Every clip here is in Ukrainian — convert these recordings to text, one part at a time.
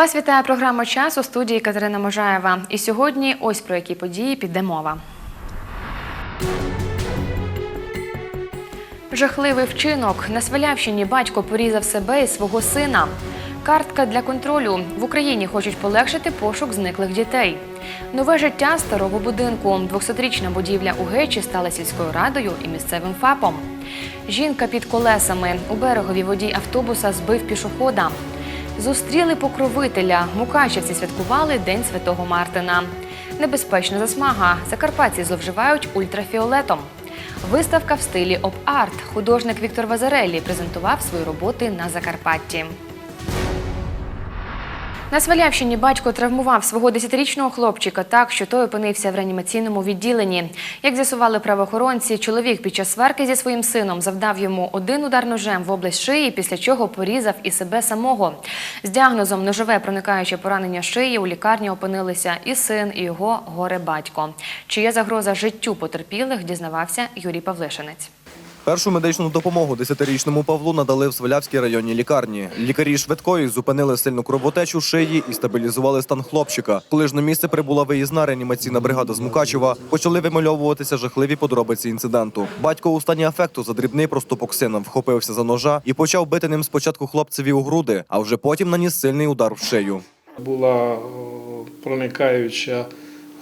Вас вітає програма «Час» у студії Катерина Можаєва. І сьогодні ось про які події піде мова. Жахливий вчинок. На Свалявщині батько порізав себе і свого сина. Картка для контролю. В Україні хочуть полегшити пошук зниклих дітей. Нове життя старого будинку. 200-річна будівля у Гечі стала сільською радою і місцевим ФАПом. Жінка під колесами. У береговій воді автобуса збив пішохода. Зустріли покровителя. Мукачівці святкували День Святого Мартина. Небезпечна засмага. Закарпатці зловживають ультрафіолетом. Виставка в стилі оп-арт. Художник Віктор Вазареллі презентував свої роботи на Закарпатті. На Свалявщині батько травмував свого 10-річного хлопчика так, що той опинився в реанімаційному відділенні. Як з'ясували правоохоронці, чоловік під час сварки зі своїм сином завдав йому один удар ножем в область шиї, після чого порізав і себе самого. З діагнозом ножове проникаюче поранення шиї у лікарні опинилися і син, і його горе-батько. Чи є загроза життю потерпілих, дізнавався Юрій Павлишинець. Першу медичну допомогу 10-річному Павлу надали в Свалявській районній лікарні. Лікарі швидкої зупинили сильну кровотечу шиї і стабілізували стан хлопчика. Коли ж на місце прибула виїзна реанімаційна бригада з Мукачева, почали вимальовуватися жахливі подробиці інциденту. Батько у стані афекту за дрібний проступок сина вхопився за ножа і почав бити ним спочатку хлопцеві у груди, а вже потім наніс сильний удар в шию. Була проникаюча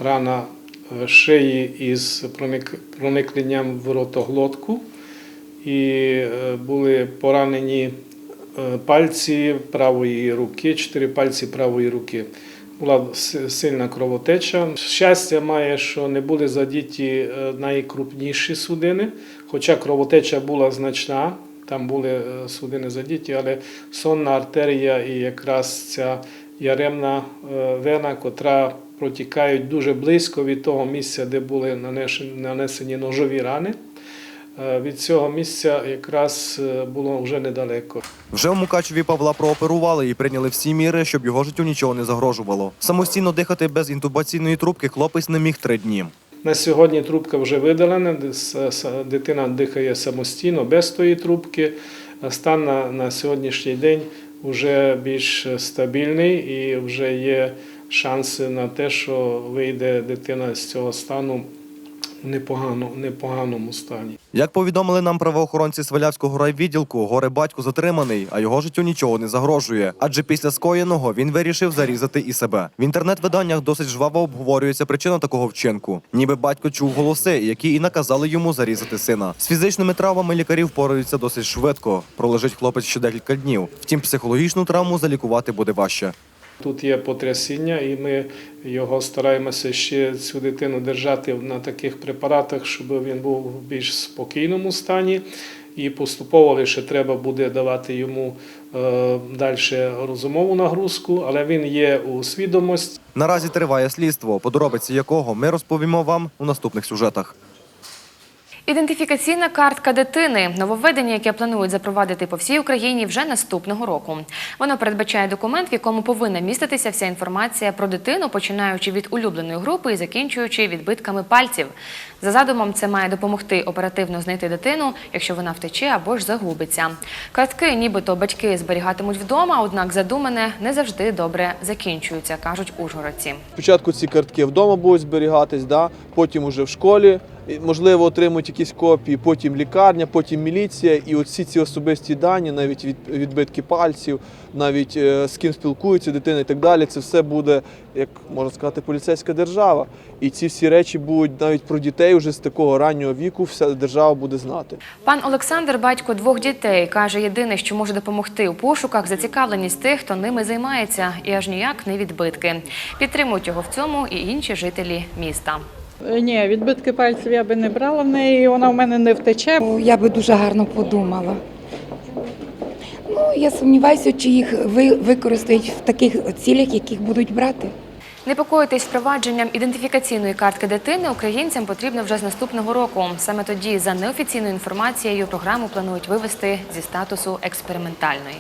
рана е, шиї із проник- проникненням в ротоглотку, і е, були поранені е, пальці правої руки, чотири пальці правої руки. Була сильна кровотеча. Щастя має, що не були задіті е, найкрупніші судини, хоча кровотеча була значна, там були судини задіті, але сонна артерія і якраз ця яремна вена, котра протікають дуже близько від того місця, де були нанесені ножові рани. Е, Від цього місця якраз е, було вже недалеко. Вже в Мукачеві Павла прооперували і прийняли всі міри, щоб його життю нічого не загрожувало. Самостійно дихати без інтубаційної трубки хлопець не міг три дні. На сьогодні трубка вже видалена, дитина дихає самостійно, без тої трубки. Стан на, на сьогоднішній день вже більш стабільний і вже є шанси на те, що вийде дитина з цього стану непогано, непоганому стані. Як повідомили нам правоохоронці Свалявського райвідділку, горе батько затриманий, а його життю нічого не загрожує. Адже після скоєного він вирішив зарізати і себе. В інтернет-виданнях досить жваво обговорюється причина такого вчинку. Ніби батько чув голоси, які і наказали йому зарізати сина. З фізичними травмами лікарі впораються досить швидко. Пролежить хлопець ще декілька днів. Втім, психологічну травму залікувати буде важче. Тут є потрясіння, і ми його стараємося ще цю дитину держати на таких препаратах, щоб він був в більш спокійному стані. І поступово лише треба буде давати йому е, далі розумову нагрузку, але він є у свідомості. Наразі триває слідство, подробиці якого ми розповімо вам у наступних сюжетах. Ідентифікаційна картка дитини нововведення, яке планують запровадити по всій Україні вже наступного року. Воно передбачає документ, в якому повинна міститися вся інформація про дитину, починаючи від улюбленої групи і закінчуючи відбитками пальців. За задумом, це має допомогти оперативно знайти дитину, якщо вона втече або ж загубиться. Картки, нібито батьки зберігатимуть вдома, однак задумане не завжди добре закінчуються, кажуть ужгородці. Спочатку ці картки вдома будуть зберігатись, да? потім уже в школі, можливо, отримують якісь копії, потім лікарня, потім міліція. І всі ці особисті дані, навіть від, відбитки пальців, навіть е, з ким спілкується дитина і так далі, це все буде, як можна сказати, поліцейська держава. І ці всі речі будуть навіть про дітей вже з такого раннього віку, вся держава буде знати. Пан Олександр, батько двох дітей, каже, єдине, що може допомогти у пошуках, зацікавленість тих, хто ними займається, і аж ніяк не відбитки. Підтримують його в цьому і інші жителі міста. Е, Ні, відбитки пальців я би не брала в неї, вона в мене не втече. Я би дуже гарно подумала. Ну, я сумніваюся, чи їх ви- використають в таких цілях, яких будуть брати. Непокоїтись впровадженням ідентифікаційної картки дитини українцям потрібно вже з наступного року. Саме тоді, за неофіційною інформацією, програму планують вивести зі статусу експериментальної.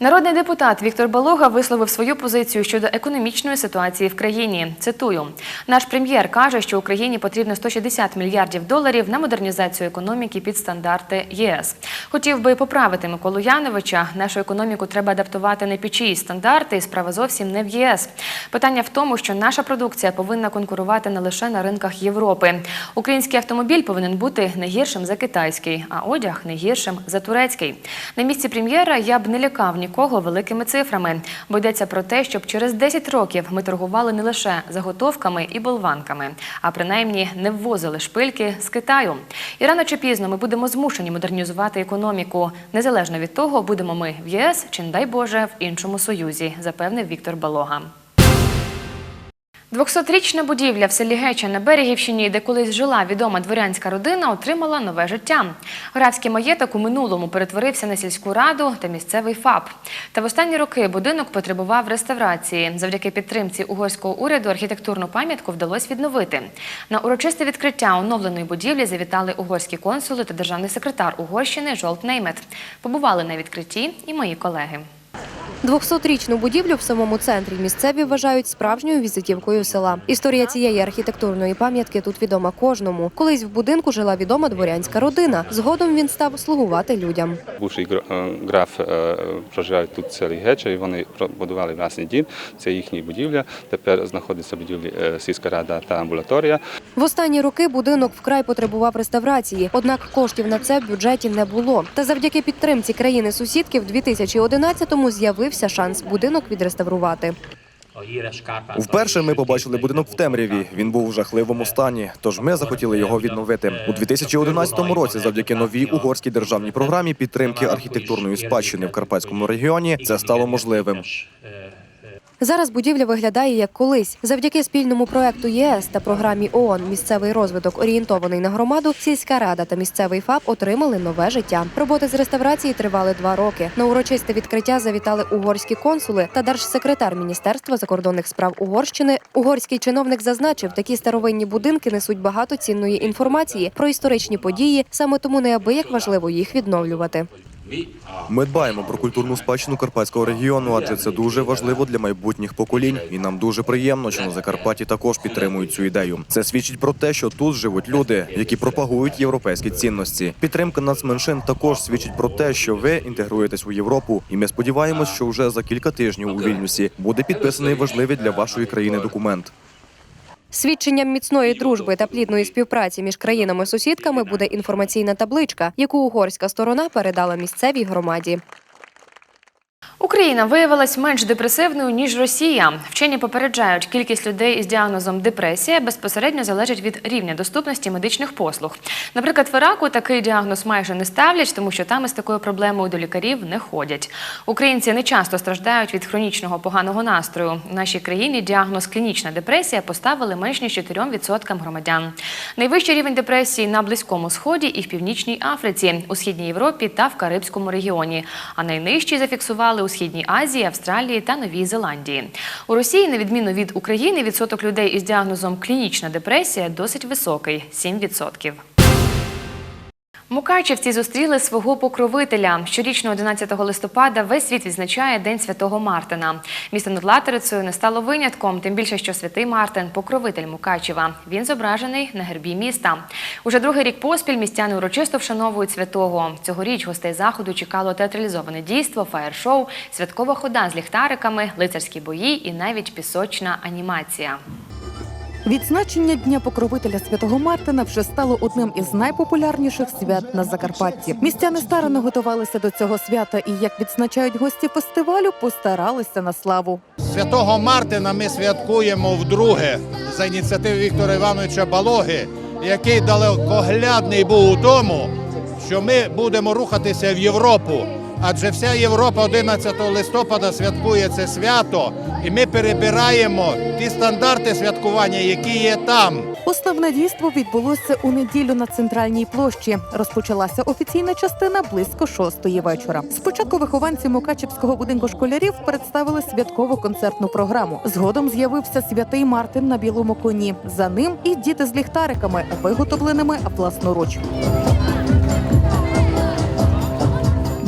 Народний депутат Віктор Балога висловив свою позицію щодо економічної ситуації в країні. Цитую: наш прем'єр каже, що Україні потрібно 160 мільярдів доларів на модернізацію економіки під стандарти ЄС. Хотів би поправити Миколу Яновича. Нашу економіку треба адаптувати не під чиїсь стандарти, і справа зовсім не в ЄС. Питання в тому, що наша продукція повинна конкурувати не лише на ринках Європи. Український автомобіль повинен бути не гіршим за китайський, а одяг не гіршим за турецький. На місці прем'єра я б не лякав нікого великими цифрами, бо йдеться про те, щоб через 10 років ми торгували не лише заготовками і болванками, а принаймні не ввозили шпильки з Китаю. І рано чи пізно ми будемо змушені модернізувати економіку, незалежно від того, будемо ми в ЄС чи, не дай Боже, в іншому союзі, запевнив Віктор Балога. 200-річна будівля в селі Геча на Берегівщині, де колись жила відома дворянська родина, отримала нове життя. Графський маєток у минулому перетворився на сільську раду та місцевий ФАП. Та в останні роки будинок потребував реставрації. Завдяки підтримці угорського уряду архітектурну пам'ятку вдалося відновити. На урочисте відкриття оновленої будівлі завітали угорські консули та державний секретар Угорщини Жолт Неймет. Побували на відкритті і мої колеги. 200-річну будівлю в самому центрі місцеві вважають справжньою візитівкою села. Історія цієї архітектурної пам'ятки тут відома кожному. Колись в будинку жила відома дворянська родина. Згодом він став слугувати людям. Бувший е, граф е, проживає тут селі Геча, і вони побудували власний дім. Це їхня будівля. Тепер знаходиться будівлі е, сільська рада та амбулаторія. В останні роки будинок вкрай потребував реставрації, однак коштів на це в бюджеті не було. Та завдяки підтримці країни сусідки в 2011-му з'явився шанс будинок відреставрувати. Вперше ми побачили будинок в темряві. Він був у жахливому стані, тож ми захотіли його відновити. У 2011 році, завдяки новій угорській державній програмі підтримки архітектурної спадщини в Карпатському регіоні, це стало можливим. Зараз будівля виглядає як колись. Завдяки спільному проекту ЄС та програмі ООН Місцевий розвиток орієнтований на громаду. Сільська рада та місцевий ФАП отримали нове життя. Роботи з реставрації тривали два роки. На урочисте відкриття завітали угорські консули та держсекретар Міністерства закордонних справ Угорщини. Угорський чиновник зазначив, такі старовинні будинки несуть багато цінної інформації про історичні події. Саме тому неабияк важливо їх відновлювати. Ми дбаємо про культурну спадщину карпатського регіону, адже це дуже важливо для майбутніх поколінь. І нам дуже приємно, що на Закарпатті також підтримують цю ідею. Це свідчить про те, що тут живуть люди, які пропагують європейські цінності. Підтримка нацменшин також свідчить про те, що ви інтегруєтесь у Європу, і ми сподіваємось, що вже за кілька тижнів у Вільнюсі буде підписаний важливий для вашої країни документ. Свідченням міцної дружби та плідної співпраці між країнами-сусідками буде інформаційна табличка, яку угорська сторона передала місцевій громаді. Україна виявилась менш депресивною ніж Росія. Вчені попереджають, кількість людей із діагнозом депресія безпосередньо залежить від рівня доступності медичних послуг. Наприклад, в Іраку такий діагноз майже не ставлять, тому що там із такою проблемою до лікарів не ходять. Українці не часто страждають від хронічного поганого настрою. В нашій країні діагноз клінічна депресія поставили менш ніж 4% громадян. Найвищий рівень депресії на близькому сході і в північній Африці, у східній Європі та в Карибському регіоні. А найнижчий зафіксували у східній Азії, Австралії та Новій Зеландії. У Росії, на відміну від України, відсоток людей із діагнозом клінічна депресія досить високий 7%. Мукачівці зустріли свого покровителя. Щорічно 11 листопада весь світ відзначає День Святого Мартина. Місто над Латерицею не стало винятком, тим більше, що святий Мартин – покровитель Мукачева. Він зображений на гербі міста. Уже другий рік поспіль містяни урочисто вшановують святого. Цьогоріч гостей заходу чекало театралізоване дійство, фаєр-шоу, святкова хода з ліхтариками, лицарські бої і навіть пісочна анімація. Відзначення Дня покровителя святого Мартина вже стало одним із найпопулярніших свят на Закарпатті. Містяни старано готувалися до цього свята і, як відзначають гості фестивалю, постаралися на славу. Святого Мартина ми святкуємо вдруге за ініціативи Віктора Івановича Балоги, який далекоглядний був у тому, що ми будемо рухатися в Європу. Адже вся Європа 11 листопада святкує це свято, і ми перебираємо ті стандарти святкування, які є там. Основне дійство відбулося у неділю на центральній площі. Розпочалася офіційна частина близько шостої вечора. Спочатку вихованці Мукачівського будинку школярів представили святкову концертну програму. Згодом з'явився святий Мартин на білому коні. За ним і діти з ліхтариками, виготовленими власноруч.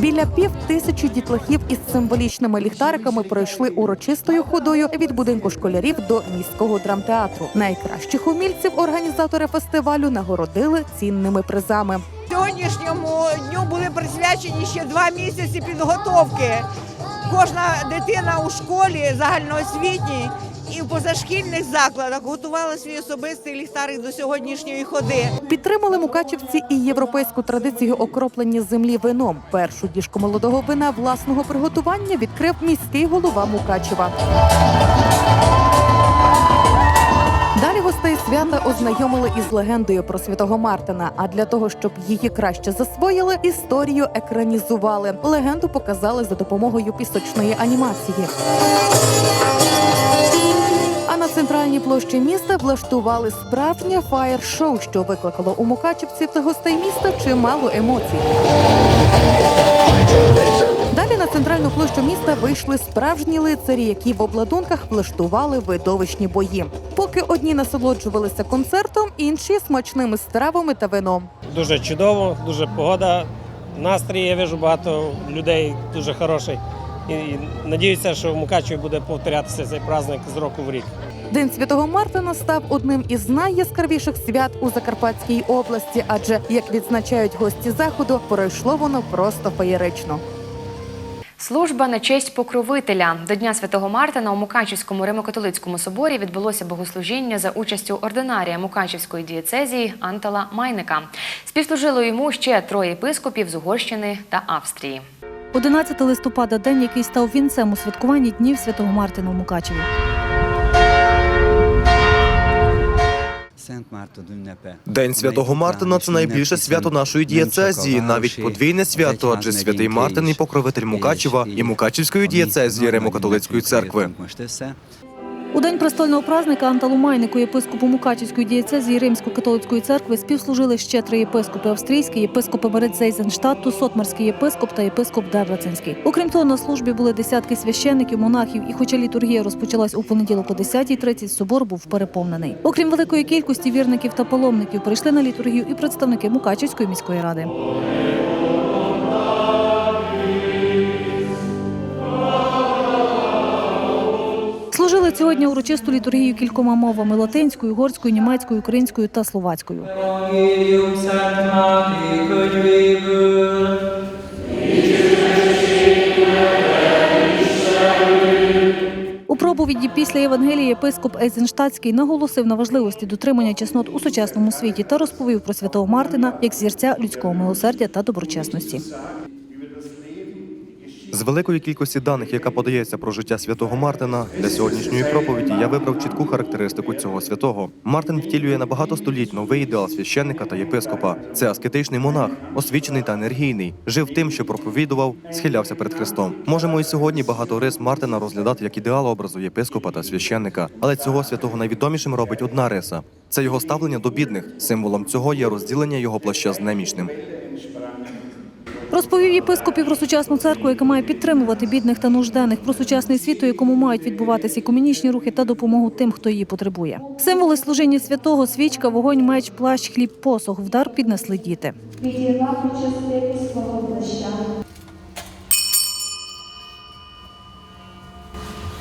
Біля пів тисячі дітлахів із символічними ліхтариками пройшли урочистою ходою від будинку школярів до міського драмтеатру. Найкращих умільців організатори фестивалю нагородили цінними призами. Сьогоднішньому дню були присвячені ще два місяці підготовки. Кожна дитина у школі загальноосвітній і в позашкільних закладах готувала свій особистий ліхтарик до сьогоднішньої ходи. Підтримали мукачівці і європейську традицію окроплення землі вином. Першу діжку молодого вина власного приготування відкрив міський голова Мукачева. Далі гостей свята ознайомили із легендою про святого Мартина. А для того, щоб її краще засвоїли, історію екранізували. Легенду показали за допомогою пісочної анімації. А на центральній площі міста влаштували справжнє фаєр-шоу, що викликало у мукачівців та гостей міста чимало емоцій. Далі на центральну площу міста вийшли справжні лицарі, які в обладунках влаштували видовищні бої. Поки одні насолоджувалися концертом, інші смачними стравами та вином. Дуже чудово, дуже погода. Настрій я вижу багато людей дуже хороший. І, і надіюся, що в Мукачеві буде повторятися цей праздник з року в рік. День святого Мартина став одним із найяскравіших свят у Закарпатській області, адже як відзначають гості заходу, пройшло воно просто феєрично. Служба на честь покровителя до Дня Святого Мартина у Мукачівському Римо-католицькому соборі відбулося богослужіння за участю ординарія Мукачівської дієцезії Антала Майника. Співслужило йому ще троє єпископів з Угорщини та Австрії. 11 листопада день, який став вінцем у святкуванні днів Святого Мартина в Мукачеві. День святого Мартина це найбільше свято нашої дієцезії, навіть подвійне свято, адже святий Мартин і покровитель Мукачева і Мукачівської дієцезії Римо-католицької церкви. У день престольного празника Анталу Майнику, єпископу Мукачівської дієцезії Римсько-католицької церкви, співслужили ще три єпископи австрійські, єпископи Берецейзенштадту, Сотмарський єпископ та єпископ Дебреценський. Окрім того, на службі були десятки священників, монахів, і хоча літургія розпочалась у понеділок о 10.30, собор був переповнений. Окрім великої кількості вірників та паломників, прийшли на літургію і представники Мукачівської міської ради. Служили сьогодні урочисту літургію кількома мовами латинською, угорською, німецькою, українською та словацькою. У проповіді після Євангелії єпископ Ейзенштадтський наголосив на важливості дотримання чеснот у сучасному світі та розповів про святого Мартина як зірця людського милосердя та доброчесності. З великої кількості даних, яка подається про життя святого Мартина, для сьогоднішньої проповіді я вибрав чітку характеристику цього святого. Мартин втілює на багато століть новий ідеал священника та єпископа. Це аскетичний монах, освічений та енергійний, жив тим, що проповідував, схилявся перед Христом. Можемо і сьогодні багато рис Мартина розглядати як ідеал образу єпископа та священника, але цього святого найвідомішим робить одна риса. Це його ставлення до бідних. Символом цього є розділення його плаща з немічним. Розповів єпископів про сучасну церкву, яка має підтримувати бідних та нужденних, про сучасний світ, у якому мають відбуватися комунічні рухи та допомогу тим, хто її потребує. Символи служіння святого, свічка, вогонь, меч, плащ, хліб, посох, вдар піднесли діти.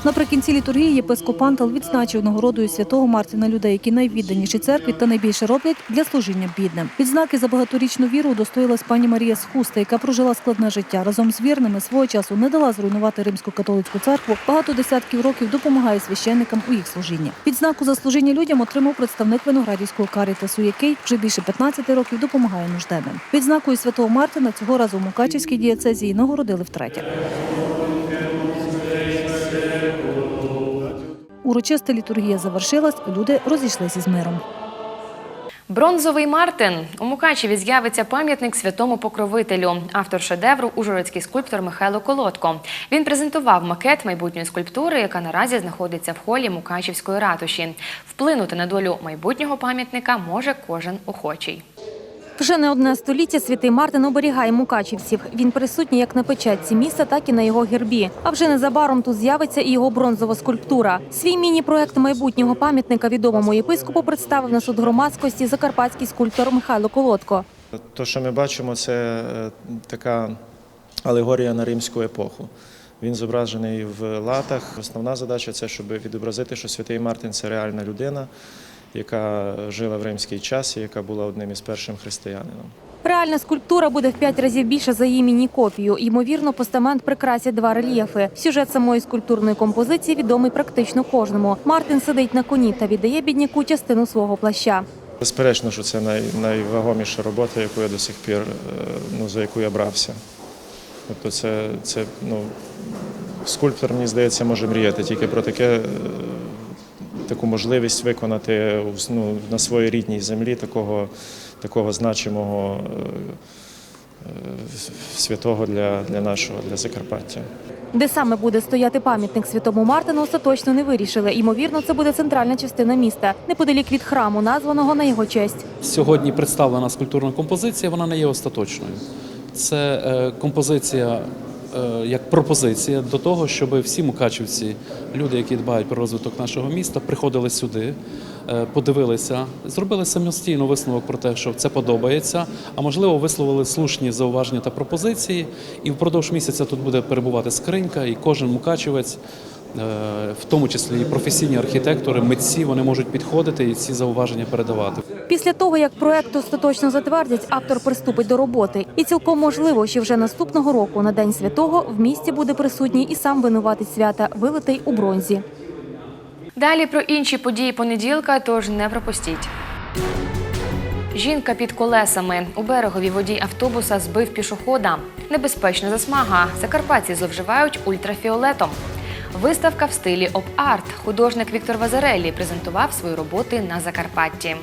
Наприкінці літургії єпископ Антал відзначив нагородою святого Мартина людей, які найвідданіші церкві та найбільше роблять для служіння бідним. Відзнаки за багаторічну віру удостоїлась пані Марія Схуста, яка прожила складне життя. Разом з вірними свого часу не дала зруйнувати римську католицьку церкву. Багато десятків років допомагає священникам у їх служінні. Відзнаку за служіння людям отримав представник виноградівського карітасу, який вже більше 15 років допомагає нужденним. Відзнакою святого Мартина цього разу в Мукачівській дієцезії нагородили втретє. Урочиста літургія завершилась, люди розійшлися з миром. Бронзовий Мартин у Мукачеві з'явиться пам'ятник святому покровителю. Автор шедевру ужгородський скульптор Михайло Колодко. Він презентував макет майбутньої скульптури, яка наразі знаходиться в холі Мукачівської ратуші. Вплинути на долю майбутнього пам'ятника може кожен охочий. Вже не одне століття святий Мартин оберігає мукачівців. Він присутній як на печатці міста, так і на його гербі. А вже незабаром тут з'явиться і його бронзова скульптура. Свій міні-проект майбутнього пам'ятника відомому єпископу представив на суд громадськості закарпатський скульптор Михайло Колодко. То, що ми бачимо, це е, така алегорія на римську епоху. Він зображений в латах. Основна задача це, щоб відобразити, що святий Мартин це реальна людина, яка жила в римський час і яка була одним із першим християнином. Реальна скульптура буде в п'ять разів більше за її міні-копію. Ймовірно, постамент прикрасять два рельєфи. Сюжет самої скульптурної композиції відомий практично кожному. Мартин сидить на коні та віддає бідняку частину свого плаща. Безперечно, що це най, найвагоміша робота, яку я до сих пір, е, ну, за яку я брався. Тобто це, це ну, скульптор, мені здається, може мріяти тільки про таке, е, таку можливість виконати ну, на своїй рідній землі такого, такого значимого е, е, святого для, для нашого, для Закарпаття. Де саме буде стояти пам'ятник святому Мартину, остаточно не вирішили. Ймовірно, це буде центральна частина міста, неподалік від храму, названого на його честь. Сьогодні представлена скульптурна композиція, вона не є остаточною. Це е, композиція як пропозиція до того, щоб всі мукачівці, люди, які дбають про розвиток нашого міста, приходили сюди, е, подивилися, зробили самостійно висновок про те, що це подобається, а можливо, висловили слушні зауваження та пропозиції. І впродовж місяця тут буде перебувати скринька, і кожен мукачівець. Е, В тому числі і професійні архітектори, митці, вони можуть підходити і ці зауваження передавати. Після того, як проект остаточно затвердять, автор приступить до роботи. І цілком можливо, що вже наступного року на День Святого в місті буде присутній і сам винуватець свята, вилитий у бронзі. Далі про інші події понеділка, тож не пропустіть. Жінка під колесами у береговій водій автобуса збив пішохода. Небезпечна засмага. Закарпатці зловживають ультрафіолетом. Виставка в стилі оп-арт. Художник Віктор Вазареллі презентував свої роботи на Закарпатті.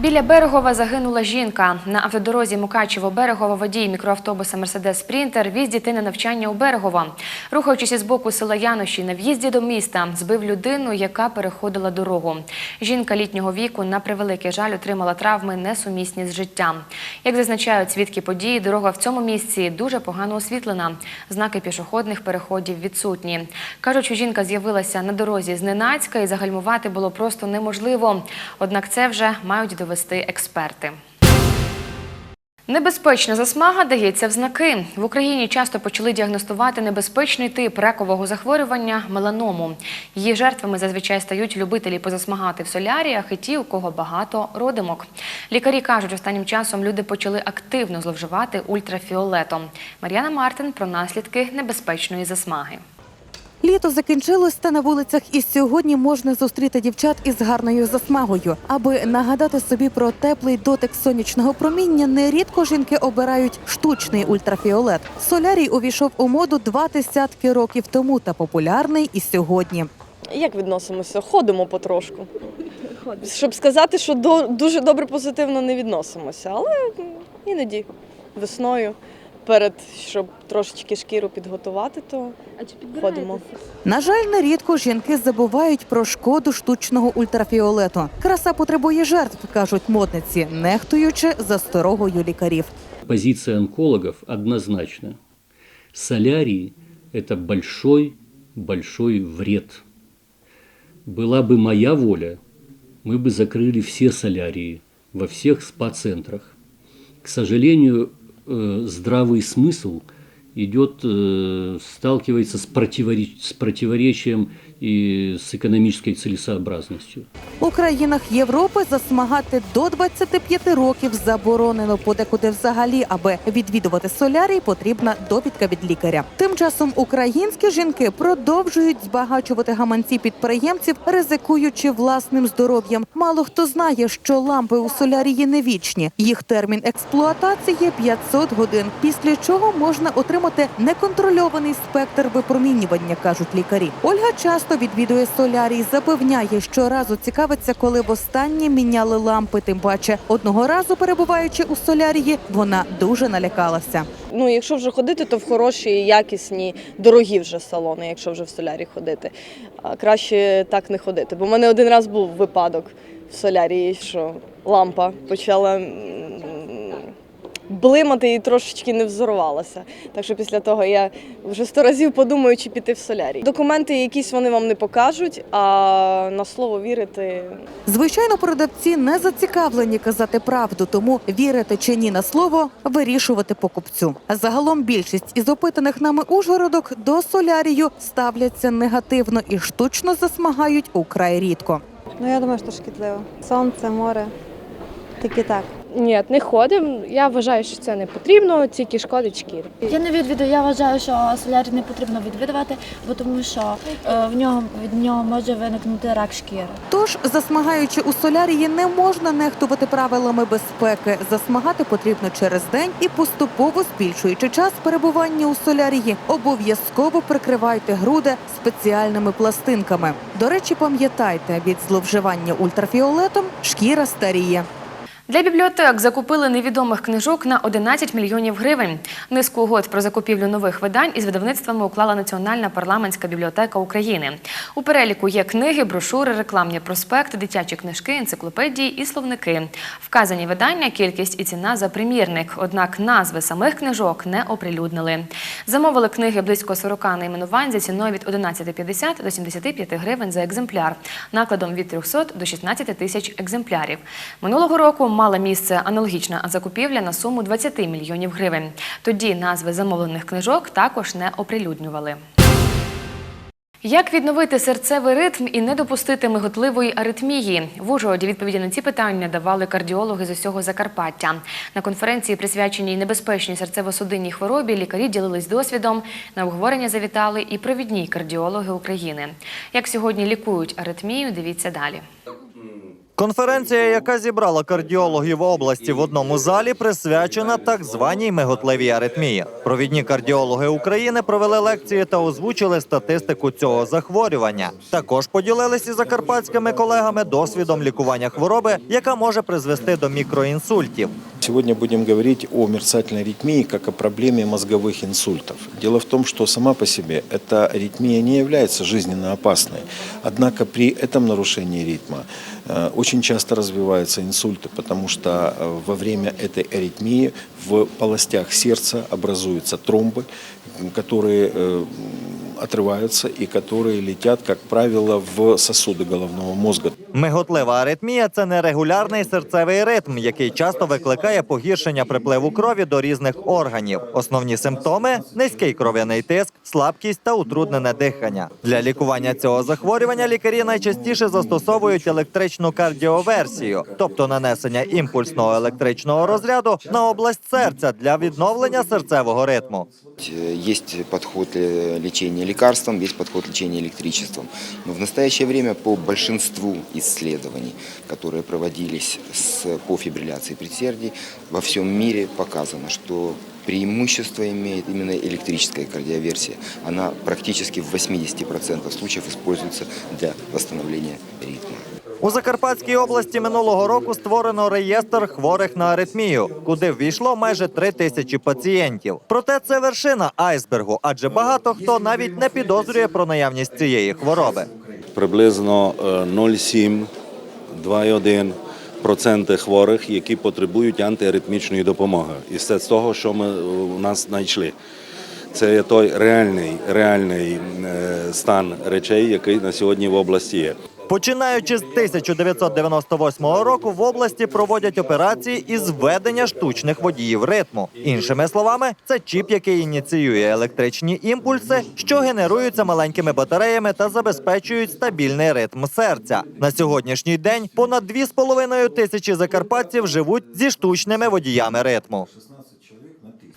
Біля Берегова загинула жінка. На автодорозі Мукачево-Берегова водій мікроавтобуса Мерседес Спрінтер віз дітей на навчання у Берегова. Рухаючись із боку села Янощі на в'їзді до міста, збив людину, яка переходила дорогу. Жінка літнього віку на превеликий жаль отримала травми несумісні з життям. Як зазначають свідки події, дорога в цьому місці дуже погано освітлена. Знаки пішохідних переходів відсутні. Кажуть, що жінка з'явилася на дорозі зненацька і загальмувати було просто неможливо. Однак це вже мають довести експерти. Небезпечна засмага дається в знаки. В Україні часто почали діагностувати небезпечний тип ракового захворювання меланому. Її жертвами зазвичай стають любителі позасмагати в соляріях і ті, у кого багато родимок. Лікарі кажуть, останнім часом люди почали активно зловживати ультрафіолетом. Мар'яна Мартин про наслідки небезпечної засмаги. Літо закінчилось, та на вулицях і сьогодні можна зустріти дівчат із гарною засмагою. Аби нагадати собі про теплий дотик сонячного проміння, нерідко жінки обирають штучний ультрафіолет. Солярій увійшов у моду два десятки років тому та популярний і сьогодні. Як відносимося? Ходимо потрошку. Щоб сказати, що до, дуже добре позитивно не відносимося, але іноді весною, перед щоб трошечки шкіру підготувати, то ходимо. На жаль, нерідко жінки забувають про шкоду штучного ультрафіолету. Краса потребує жертв, кажуть модниці, нехтуючи засторогою лікарів. Позиция онкологов однозначна. Солярий – это большой-большой вред. Была бы моя воля, мы бы закрыли все солярии во всех спа-центрах. К сожалению, э, здравый смысл идет, э, сталкивается с, противореч- с противоречием и с экономической целесообразностью. У країнах Європи засмагати до 25 років заборонено подекуди взагалі, аби відвідувати солярій, потрібна довідка від лікаря. Тим часом українські жінки продовжують збагачувати гаманці підприємців, ризикуючи власним здоров'ям. Мало хто знає, що лампи у солярії не вічні. Їх термін експлуатації 500 годин, після чого можна отримати неконтрольований спектр випромінювання, кажуть лікарі. Ольга часто відвідує солярій, запевняє, що разу цікавиться, коли востаннє міняли лампи. Тим паче, одного разу перебуваючи у солярії, вона дуже налякалася. Ну, якщо вже ходити, то в хороші, якісні, дорогі вже салони, якщо вже в солярі ходити. А краще так не ходити. Бо в мене один раз був випадок в солярії, що лампа почала блимати і трошечки не взорвалася. Так що після того я вже сто разів подумаю, чи піти в солярій. Документи якісь вони вам не покажуть, а на слово вірити Звичайно, продавці не зацікавлені казати правду, тому вірити чи ні на слово вирішувати покупцю. А загалом більшість із опитаних нами ужгородок до солярію ставляться негативно і штучно засмагають украй рідко. Ну я думаю, що шкідливо. Сонце, море. Тільки так. Ні, не ходимо. Я вважаю, що це не потрібно, тільки шкодить шкірі. Я не відвідую. Я вважаю, що солярій не потрібно відвідувати, бо тому що е, в нього від нього може виникнути рак шкіри. Тож, засмагаючи у солярії, не можна нехтувати правилами безпеки. Засмагати потрібно через день і поступово збільшуючи час перебування у солярії, обов'язково прикривайте груди спеціальними пластинками. До речі, пам'ятайте, від зловживання ультрафіолетом шкіра старіє. Для бібліотек закупили невідомих книжок на 11 мільйонів гривень. Низку угод про закупівлю нових видань із видавництвами уклала Національна парламентська бібліотека України. У переліку є книги, брошури, рекламні проспекти, дитячі книжки, енциклопедії і словники. Вказані видання, кількість і ціна за примірник. Однак назви самих книжок не оприлюднили. Замовили книги близько 40 найменувань за ціною від 11,50 до 75 гривень за екземпляр, накладом від 300 до 16 тисяч екземплярів. Минулого року мала місце аналогічна закупівля на суму 20 мільйонів гривень. Тоді назви замовлених книжок також не оприлюднювали. Як відновити серцевий ритм і не допустити миготливої аритмії? В Ужгороді відповіді на ці питання давали кардіологи з усього Закарпаття. На конференції, присвяченій небезпечній серцево-судинній хворобі, лікарі ділились досвідом. На обговорення завітали і провідні кардіологи України. Як сьогодні лікують аритмію, дивіться далі. Конференція, яка зібрала кардіологів області в одному залі, присвячена так званій миготливій аритмії. Провідні кардіологи України провели лекції та озвучили статистику цього захворювання. Також поділилися закарпатськими колегами досвідом лікування хвороби, яка може призвести до мікроінсультів. Сегодня будем говорить о мерцательной аритмии как о проблеме мозговых инсультов. Дело в том, что сама по себе эта аритмия не является жизненно опасной. Однако при этом нарушении ритма э, очень часто развиваются инсульты, потому что э, во время этой аритмии в полостях сердца образуются тромбы, которые э, отрываются и которые летят, как правило, в сосуды головного мозга. Миготлива аритмія це нерегулярний серцевий ритм, який часто викликає погіршення припливу крові до різних органів. Основні симптоми низький кров'яний тиск, слабкість та утруднене дихання. Для лікування цього захворювання лікарі найчастіше застосовують електричну кардіоверсію, тобто нанесення імпульсного електричного розряду на область серця для відновлення серцевого ритму. Есть подход э, лечения лекарством, есть подход лечения электричеством. Но в настоящее время по большинству исследований, которые проводились с, по фибрилляции предсердий, во всем мире показано, что преимущество имеет именно электрическая кардиоверсия. Она практически в 80% случаев используется для восстановления ритма. У Закарпатській області минулого року створено реєстр хворих на аритмію, куди ввійшло майже три тисячі пацієнтів. Проте це вершина айсбергу, адже багато хто навіть не підозрює про наявність цієї хвороби. Приблизно е, 0,7-2,1% хворих, які потребують антиаритмічної допомоги. І це з того, що ми е, у нас знайшли. Це є той реальний, реальний е, стан речей, який на сьогодні в області є. Починаючи з 1998 року в області проводять операції із введення штучних водіїв ритму. Іншими словами, це чіп, який ініціює електричні імпульси, що генеруються маленькими батареями та забезпечують стабільний ритм серця. На сьогоднішній день понад 2,5 тисячі закарпатців живуть зі штучними водіями ритму.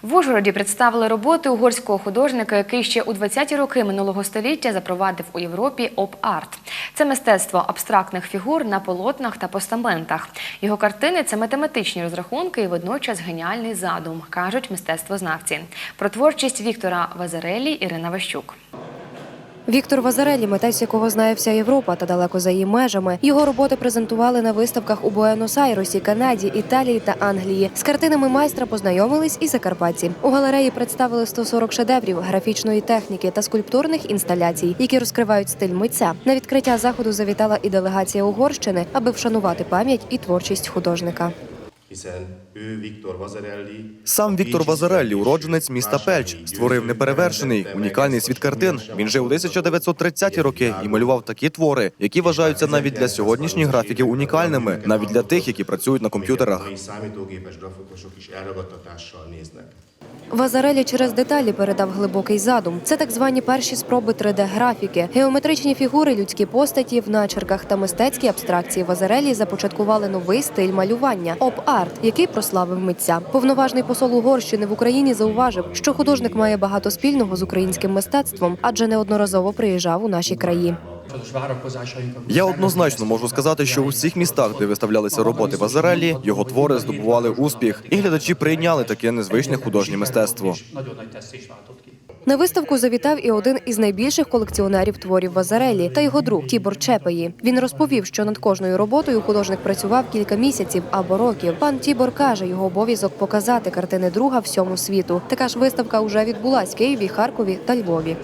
В Ужгороді представили роботи угорського художника, який ще у 20-ті роки минулого століття запровадив у Європі оп-арт. Це мистецтво абстрактних фігур на полотнах та постаментах. Його картини це математичні розрахунки і водночас геніальний задум, кажуть мистецтвознавці. Про творчість Віктора Вазарелі Ірина Ващук. Віктор Вазарелі, митець якого знає вся Європа та далеко за її межами. Його роботи презентували на виставках у Буенос-Айресі, Канаді, Італії та Англії. З картинами майстра познайомились і закарпатці. У галереї представили 140 шедеврів графічної техніки та скульптурних інсталяцій, які розкривають стиль митця. На відкриття заходу завітала і делегація Угорщини, аби вшанувати пам'ять і творчість художника. Сам Віктор Вазареллі, уродженець міста Пельч, створив неперевершений унікальний світ картин. Він жив у 1930-ті роки і малював такі твори, які вважаються навіть для сьогоднішніх графіків унікальними, навіть для тих, які працюють на комп'ютерах. Вазарелі через деталі передав глибокий задум. Це так звані перші спроби 3D-графіки. Геометричні фігури, людські постаті в начерках та мистецькі абстракції Вазарелі започаткували новий стиль малювання оп-арт, який прославив митця. Повноважний посол Угорщини в Україні зауважив, що художник має багато спільного з українським мистецтвом, адже неодноразово приїжджав у наші краї. Я однозначно можу сказати, що у всіх містах, де виставлялися роботи Вазареллі, його твори здобували успіх, і глядачі прийняли таке незвичне художнє мистецтво. На виставку завітав і один із найбільших колекціонерів творів Вазарелі та його друг Тібор Чепеї. Він розповів, що над кожною роботою художник працював кілька місяців або років. Пан Тібор каже, його обов'язок показати картини друга всьому світу. Така ж виставка вже відбулась в Києві, Харкові та Львові.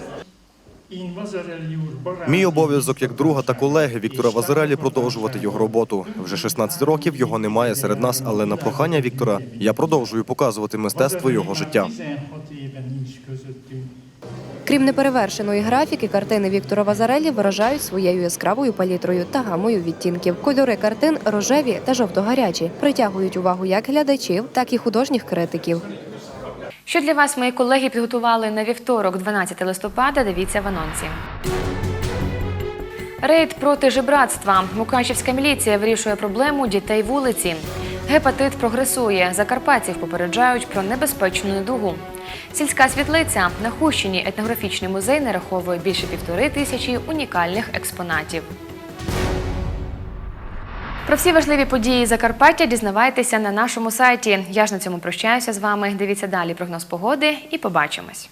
Мій обов'язок як друга та колеги Віктора Вазарелі продовжувати його роботу. Вже 16 років його немає серед нас, але на прохання Віктора я продовжую показувати мистецтво його життя. Крім неперевершеної графіки, картини Віктора Вазарелі виражають своєю яскравою палітрою та гамою відтінків. Кольори картин рожеві та жовто-гарячі притягують увагу як глядачів, так і художніх критиків. Що для вас мої колеги підготували на вівторок, 12 листопада, дивіться в анонсі. Рейд проти жебратства. Мукачівська міліція вирішує проблему дітей вулиці. Гепатит прогресує. Закарпатців попереджають про небезпечну недугу. Сільська світлиця на Хущині етнографічний музей нараховує більше півтори тисячі унікальних експонатів. Про всі важливі події Закарпаття дізнавайтеся на нашому сайті. Я ж на цьому прощаюся з вами. Дивіться далі прогноз погоди і побачимось.